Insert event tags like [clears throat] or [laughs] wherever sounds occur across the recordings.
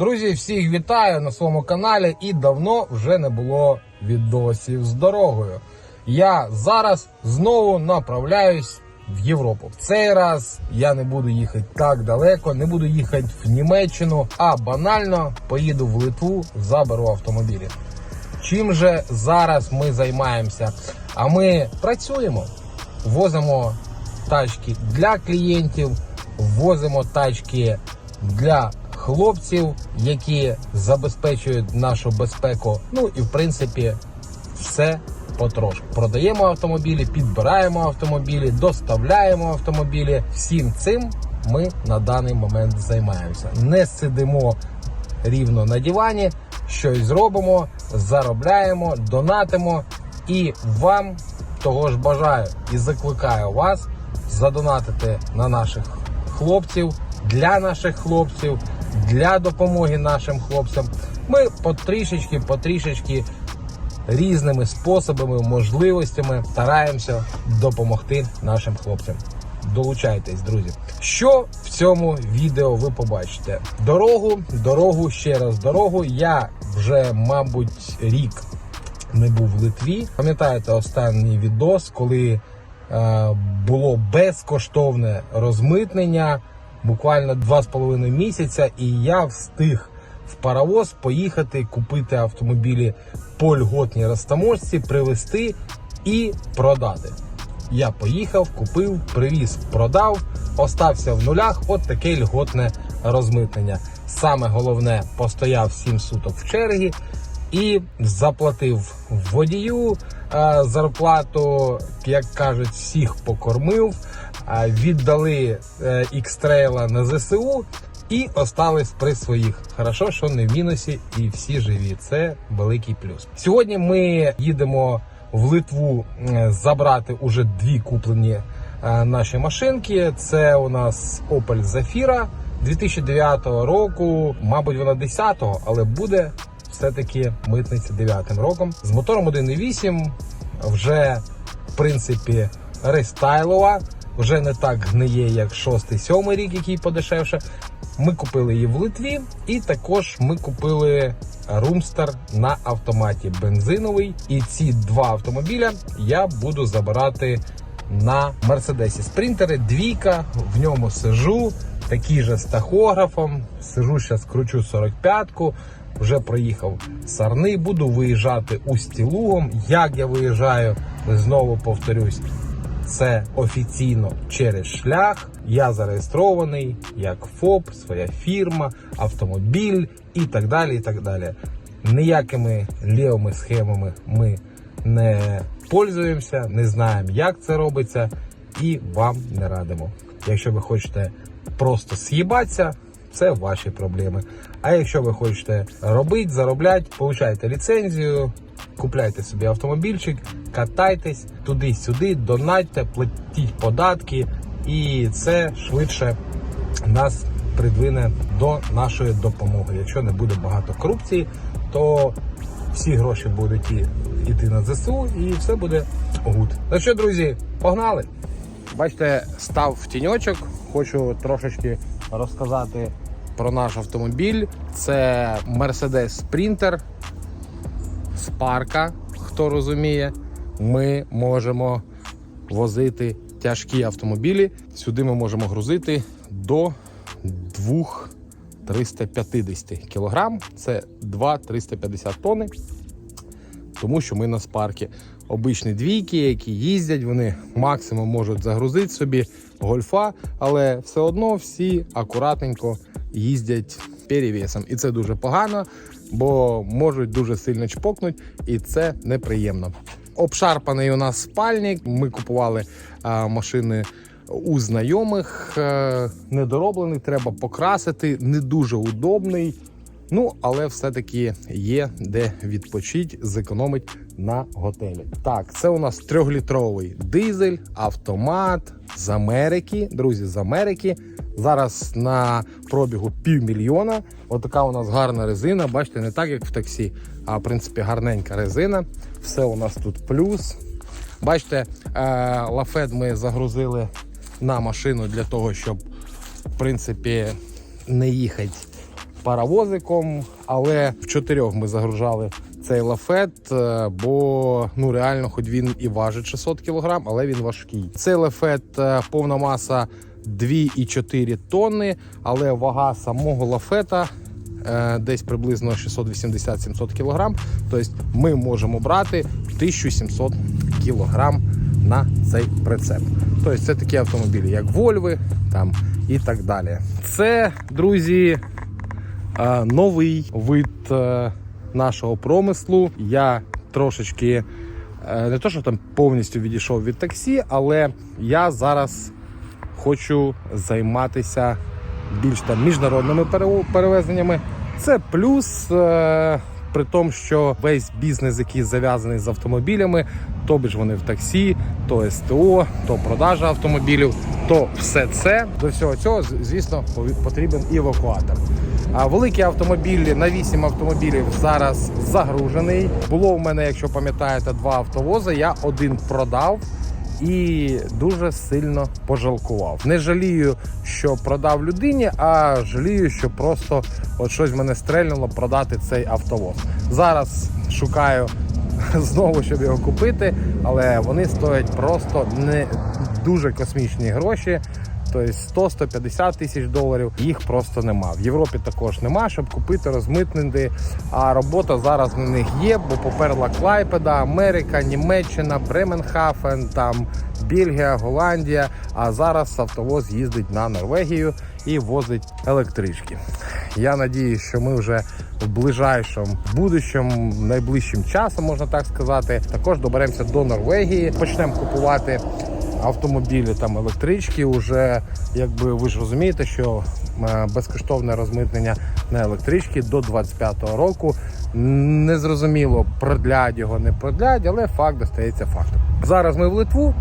Друзі, всіх вітаю на своєму каналі і давно вже не було відосів з дорогою. Я зараз знову направляюсь в Європу. В цей раз я не буду їхати так далеко, не буду їхати в Німеччину, а банально поїду в Литву, заберу автомобілі. Чим же зараз ми займаємося? А ми працюємо, возимо тачки для клієнтів, возимо тачки для хлопців, які забезпечують нашу безпеку. Ну і в принципі все потрошку. Продаємо автомобілі, підбираємо автомобілі, доставляємо автомобілі. Всім цим ми на даний момент займаємося. Не сидимо рівно на дивані, щось зробимо, заробляємо, донатимо і вам того ж бажаю і закликаю вас задонатити на наших хлопців, для наших хлопців, для допомоги нашим хлопцям. Ми потрішечки, потрішечки різними способами, можливостями стараємося допомогти нашим хлопцям. Долучайтесь, друзі. Що в цьому відео ви побачите? Дорогу, дорогу, ще раз дорогу. Я вже, мабуть, рік не був в Литві. Пам'ятаєте останній відос, коли е, було безкоштовне розмитнення, буквально 2,5 місяця, і я встиг в паровоз поїхати купити автомобілі по льготній розтаможці, привезти і продати. Я поїхав, купив, привіз, продав, остався в нулях. От таке льготне розмитнення. Саме головне, постояв 7 суток в чергі і заплатив водію е, зарплату, як кажуть, всіх покормив, віддали X-Trail на ЗСУ і остались при своїх. Хорошо, що не в мінусі і всі живі. Це великий плюс. Сьогодні ми їдемо в Литву е, забрати уже дві куплені е, наші машинки. Це у нас Opel Zafira 2009 року, мабуть, вона 10-го, але буде все-таки митниця 9 роком. З мотором 1.8 вже в принципі рестайлова, вже не так гниє, як 6-7 рік, який подешевше. Ми купили її в Литві, і також ми купили Румстер на автоматі бензиновий. І ці два автомобіля я буду забирати на Мерседесі. Спринтери двійка, в ньому сижу, такий же з тахографом. Сижу зараз, кручу 45-ку. Вже проїхав Сарни, буду виїжджати Устілугом. Як я виїжджаю, знову повторюсь, це офіційно через шлях. Я зареєстрований як ФОП, своя фірма, автомобіль і так далі. і так далі. Ніякими лівими схемами ми не пользуємося, не знаємо, як це робиться, і вам не радимо. Якщо ви хочете просто з'їбатися, це ваші проблеми. А якщо ви хочете робити, заробляти, получайте ліцензію, купляйте собі автомобільчик, катайтесь туди-сюди, донатьте, платіть податки, і це швидше нас придвине до нашої допомоги. Якщо не буде багато корупції, то всі гроші будуть йти на ЗСУ і все буде гуд. Ну що, друзі, погнали! Бачите, став в тіньочок. Хочу трошечки розказати про наш автомобіль. Це Mercedes Sprinter з парка, хто розуміє, ми можемо возити тяжкі автомобілі. Сюди ми можемо грузити до 2,350 кг. Це 2,350 тонни. Тому що ми на спаркі. Обичні двійки, які їздять, вони максимум можуть загрузити собі гольфа, але все одно всі акуратненько їздять перевісом. І це дуже погано, бо можуть дуже сильно чпокнути, і це неприємно. Обшарпаний у нас спальник. Ми купували а, машини у знайомих, е, недороблений, треба покрасити, не дуже удобний. Ну, але все-таки є де відпочити, зекономить на готелі. Так, це у нас трьохлітровий дизель, автомат з Америки. Друзі, з Америки. Зараз на пробігу півмільйона. Отака у нас гарна резина. Бачите, не так, як в таксі, а в принципі гарненька резина. Все у нас тут плюс. Бачите, е, лафет ми загрузили на машину для того, щоб в принципі не їхати паровозиком, але в чотирьох ми загружали цей лафет, е, бо ну реально, хоч він і важить 600 кг, але він важкий. Цей лафет е, повна маса 2,4 тонни, але вага самого лафета е, десь приблизно 680-700 кг. Тобто ми можемо брати 1700 кг на цей прицеп. Тобто це такі автомобілі, як Вольви там і так далі. Це, друзі, е, новий вид е, нашого промислу. Я трошечки не то, що там повністю відійшов від таксі, але я зараз хочу займатися більш там міжнародними перевезеннями. Це плюс. Е, при тому, що весь бізнес, який зав'язаний з автомобілями, то бі ж вони в таксі, то СТО, то продажа автомобілів, то все це до всього цього, звісно, потрібен евакуатор. А великі автомобілі на 8 автомобілів зараз загружений. Було в мене, якщо пам'ятаєте, два автовози. Я один продав і дуже сильно пожалкував. Не жалію, що продав людині, а жалію, що просто от щось мене стрельнуло продати цей автовоз. Зараз шукаю [laughs] знову, щоб його купити, але вони стоять просто не дуже космічні гроші. Тобто 100-150 тисяч доларів їх просто нема. В Європі також нема, щоб купити, розмитнити. А робота зараз на них є, бо поперла Клайпеда, Америка, Німеччина, Бременхафен, там Бельгія, Голландія. А зараз автовоз їздить на Норвегію і возить електрички. Я надіюсь, що ми вже в ближайшому будущому, найближчим часом, можна так сказати, також доберемося до Норвегії. Почнемо купувати автомобілі там електрички. Уже якби ви ж розумієте, що е, безкоштовне розмитнення на електрички до 25-го року. Незрозуміло, продлять його, не продлять, але факт достається фактом. Зараз ми в Литву.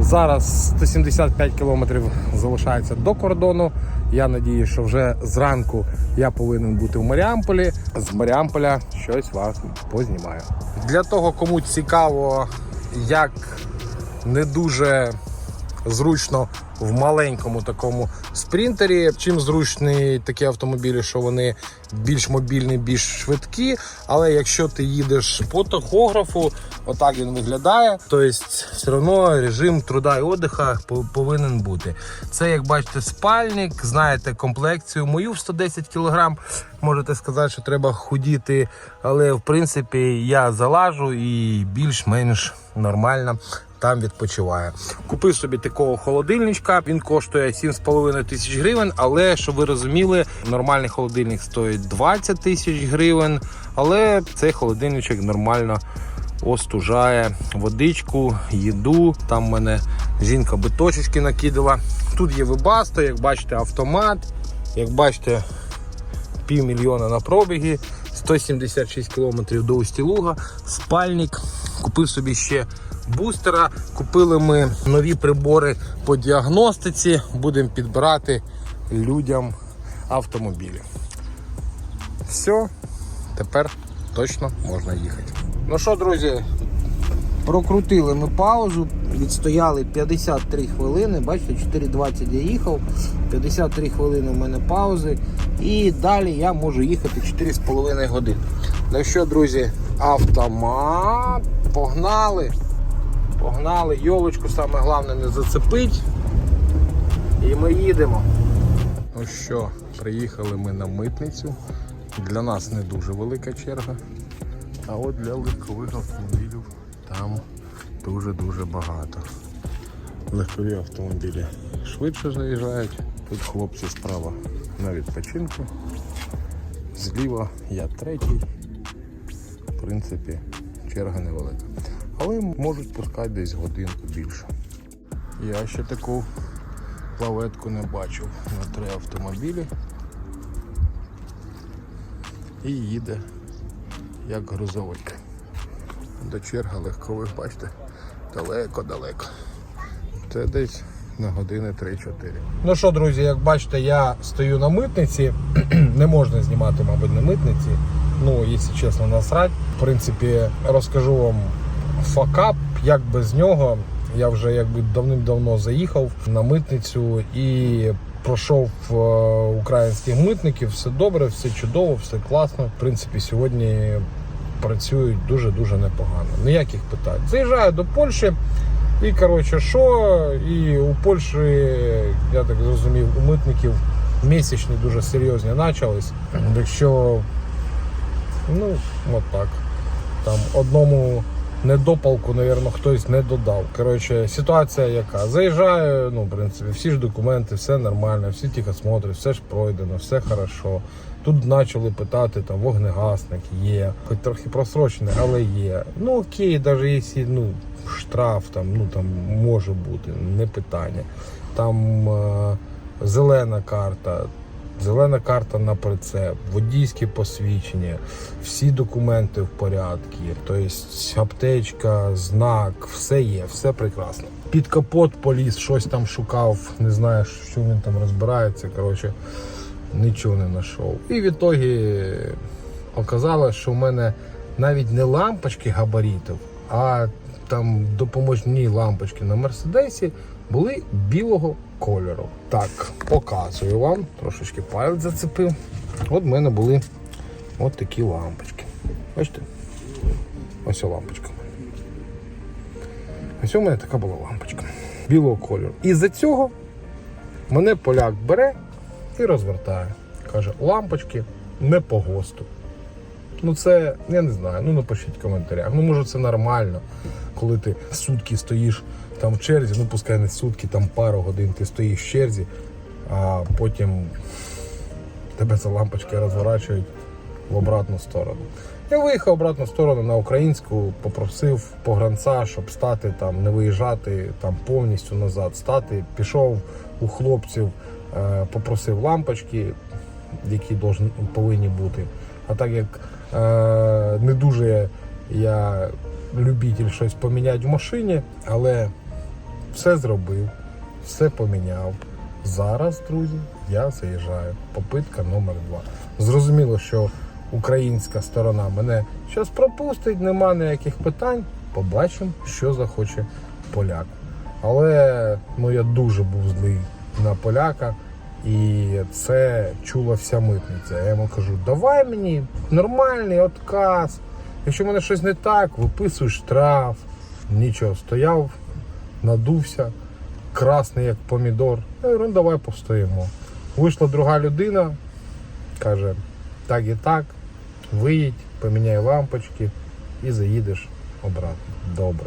Зараз 175 кілометрів залишається до кордону. Я надію, що вже зранку я повинен бути в Маріамполі. З Маріамполя щось вас познімаю. Для того, кому цікаво, як не дуже зручно в маленькому такому спринтері. Чим зручні такі автомобілі, що вони більш мобільні, більш швидкі. Але якщо ти їдеш по тахографу, отак він виглядає. Тобто, все одно режим труда і отдиха повинен бути. Це, як бачите, спальник, знаєте, комплекцію мою в 110 кг. Можете сказати, що треба худіти, але в принципі я залажу і більш-менш нормально там відпочиває. Купив собі такого холодильничка. Він коштує 7,5 тисяч гривень. Але щоб ви розуміли, нормальний холодильник стоїть 20 тисяч гривень. Але цей холодильничок нормально остужає водичку, їду. Там в мене жінка биточечки накидала. Тут є вибасто, як бачите, автомат. Як бачите, півмільйона на пробігі, 176 кілометрів до Устілуга, спальник. Купив собі ще бустера. Купили ми нові прибори по діагностиці. Будемо підбирати людям автомобілі. Все, тепер точно можна їхати. Ну що, друзі, Прокрутили ми паузу, відстояли 53 хвилини. Бачите, 4.20 я їхав, 53 хвилини в мене паузи. І далі я можу їхати 4,5 години. Ну що, друзі, автомат. Погнали. Погнали. Йолочку саме головне не зацепить. І ми їдемо. Ну що, приїхали ми на митницю. Для нас не дуже велика черга. А от для легкових автомобілів там дуже-дуже багато. Легкові автомобілі швидше заїжджають. Тут хлопці справа на відпочинку. Зліва я третій. В принципі, черга невелика. Але можуть пускати десь годинку більше. Я ще таку лаветку не бачив на три автомобілі. І їде як грузовик. До черга легкових, бачите, далеко-далеко. Це десь на години 3-4. Ну що, друзі, як бачите, я стою на митниці. [clears throat] Не можна знімати, мабуть, на митниці. Ну, якщо чесно, насрать. В принципі, розкажу вам факап, як без нього. Я вже якби давним-давно заїхав на митницю і пройшов е, українських митників, все добре, все чудово, все класно. В принципі, сьогодні працюють дуже-дуже непогано. Ніяких питань. Заїжджаю до Польщі. І коротше, що? І у Польщі, я так зрозумів, у митників місячні дуже серйозні почались. Якщо, ну, от так. Там одному недопалку, напевно, хтось не додав. Коротше, ситуація яка? Заїжджаю, ну, в принципі, всі ж документи, все нормально, всі тихосмотри, все ж пройдено, все хорошо. Тут почали питати, там вогнегасник є, хоч трохи просрочений, але є. Ну окей, навіть якщо ну, штраф там, ну, там може бути, не питання. Там е, зелена карта, Зелена карта на прицеп, водійське посвідчення, всі документи в порядку, тобто аптечка, знак, все є, все прекрасно. Під капот поліз, щось там шукав, не знаю, що він там розбирається. Коротше, нічого не знайшов. І в ітогі оказалось, що в мене навіть не лампочки габаритів, а там допоможні лампочки на мерседесі були білого кольору. Так, показую вам. Трошечки палець зацепив. От в мене були от такі лампочки. Бачите? Ось лампочка. Ось у мене така була лампочка білого кольору. І за цього мене поляк бере і розвертає. Каже, лампочки не по ГОСТу. Ну це, я не знаю, ну напишіть в коментарях. Ну може це нормально, коли ти сутки стоїш там в черзі, ну пускай не сутки, там пару годин ти стоїш в черзі, а потім тебе за лампочки розворачують в обратну сторону. Я виїхав в обратну сторону на українську, попросив погранця, щоб стати там, не виїжджати там повністю назад, стати. Пішов у хлопців, е, попросив лампочки, які повинні бути. А так як не дуже я любитель щось поміняти в машині, але все зробив, все поміняв. Зараз, друзі, я заїжджаю. Попитка номер два. Зрозуміло, що українська сторона мене зараз пропустить, нема ніяких питань. Побачимо, що захоче поляк. Але ну, я дуже був злий на поляка. І це чула вся митниця. Я йому кажу, давай мені нормальний отказ. Якщо в мене щось не так, виписуй штраф. Нічого, стояв, надувся, красний як помідор. Я говорю, ну давай постоїмо. Вийшла друга людина, каже, так і так, виїдь, поміняй лампочки і заїдеш обратно. Добре.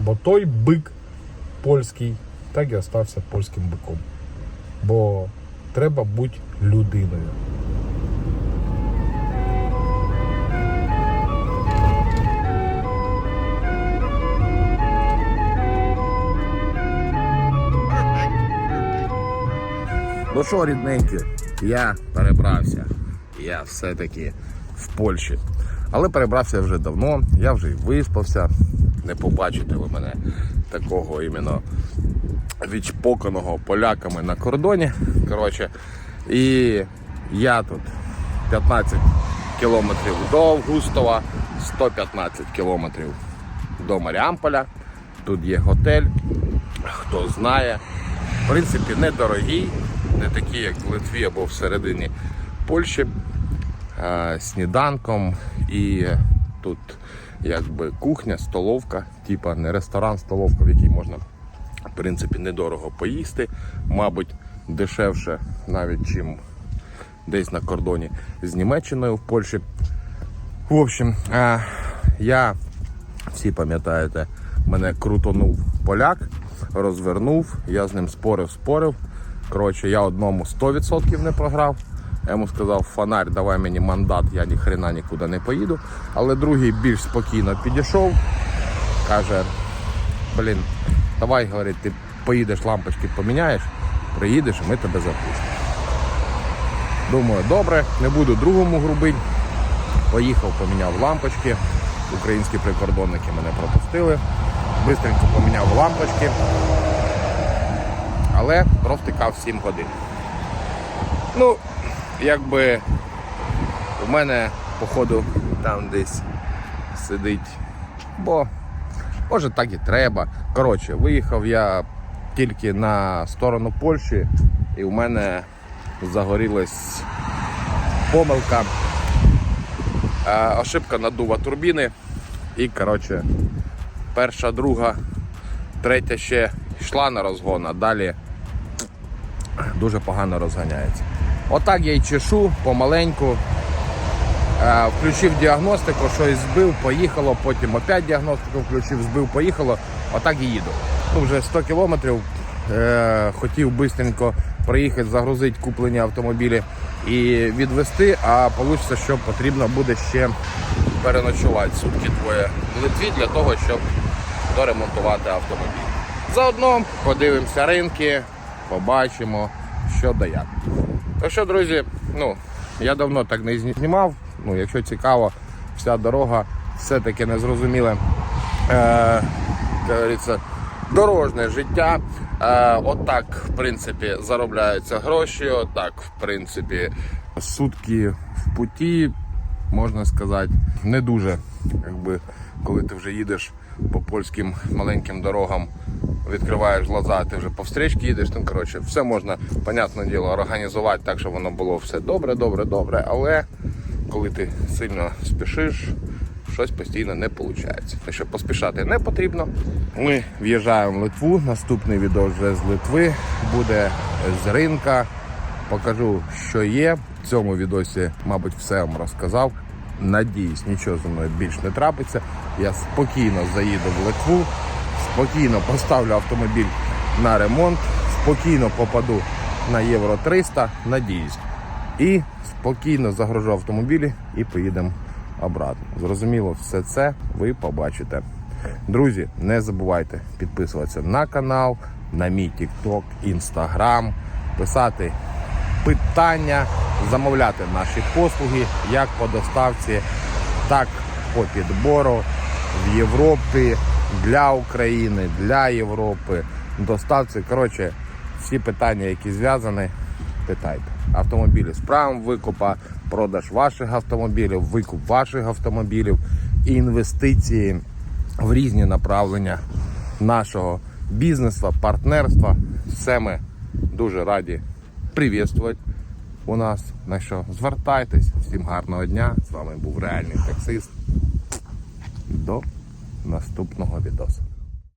Бо той бик польський так і остався польським биком. Бо треба бути людиною. Ну що, рідненькі, я перебрався. Я все-таки в Польщі. Але перебрався вже давно, я вже й виспався. Не побачите ви мене такого іменно відчпоканого поляками на кордоні. Коротше, і я тут 15 кілометрів до Августова, 115 кілометрів до Маріамполя. Тут є готель, хто знає. В принципі, недорогий, не такий, як в Литві або всередині Польщі. Е, Сніданком і тут якби кухня, столовка, типа не ресторан, столовка, в якій можна принципі недорого поїсти. Мабуть, дешевше навіть чим десь на кордоні з Німеччиною в Польщі. В общем, е, я всі пам'ятаєте, мене крутонув поляк, розвернув, я з ним спорив, спорив. Коротше, я одному 100% не програв. Я йому сказав, фонарь, давай мені мандат, я ні хрена нікуди не поїду. Але другий більш спокійно підійшов, каже, блін, давай, говорить, ти поїдеш, лампочки поміняєш, приїдеш, і ми тебе запустимо. Думаю, добре, не буду другому грубить. Поїхав, поміняв лампочки. Українські прикордонники мене пропустили. Бистренько поміняв лампочки. Але провтикав 7 годин. Ну, якби у мене, походу, там десь сидить. Бо може так і треба. Коротше, виїхав я тільки на сторону Польщі і в мене загорілась помилка. Ошибка надува турбіни. І, коротше, перша, друга, третя ще йшла на розгон, а далі дуже погано розганяється. Отак я й чешу помаленьку. Е, Включив діагностику, щось збив, поїхало, потім опять діагностику включив, збив, поїхало. Отак і їду. Ну, вже 100 кілометрів. Е, хотів швидко приїхати, загрузити куплені автомобілі і відвести, а вийде, що потрібно буде ще переночувати сутки двоє в Литві для того, щоб доремонтувати автомобіль. Заодно подивимося ринки, побачимо, що да як. Так що, друзі, ну, я давно так не знімав. Ну, якщо цікаво, вся дорога все-таки незрозуміле. Е, дорожне життя. Е, отак, в принципі, заробляються гроші, отак, в принципі, сутки в путі, можна сказати, не дуже, якби, коли ти вже їдеш по польським маленьким дорогам, відкриваєш глаза, ти вже по встрічці їдеш. Ну, коротше, все можна, понятне діло, організувати так, щоб воно було все добре, добре, добре. Але коли ти сильно спішиш, щось постійно не виходить. Так що поспішати не потрібно. Ми в'їжджаємо в Литву. Наступний відео вже з Литви буде з ринка. Покажу, що є. В цьому відосі, мабуть, все вам розказав. Надіюсь, нічого зі мною більш не трапиться. Я спокійно заїду в Литву, спокійно поставлю автомобіль на ремонт, спокійно попаду на Євро 300, надіюсь. І спокійно загружу автомобілі і поїдемо обратно. Зрозуміло, все це ви побачите. Друзі, не забувайте підписуватися на канал, на мій TikTok, Instagram, писати питання, замовляти наші послуги як по доставці, так по підбору в Європі, для України, для Європи, доставці. Коротше, всі питання, які зв'язані, питайте. Автомобілі з правом викупа, продаж ваших автомобілів, викуп ваших автомобілів, інвестиції в різні направлення нашого бізнесу, партнерства. Все ми дуже раді привітувати у нас. На що звертайтесь. Всім гарного дня. З вами був реальний таксист. До наступного відосу.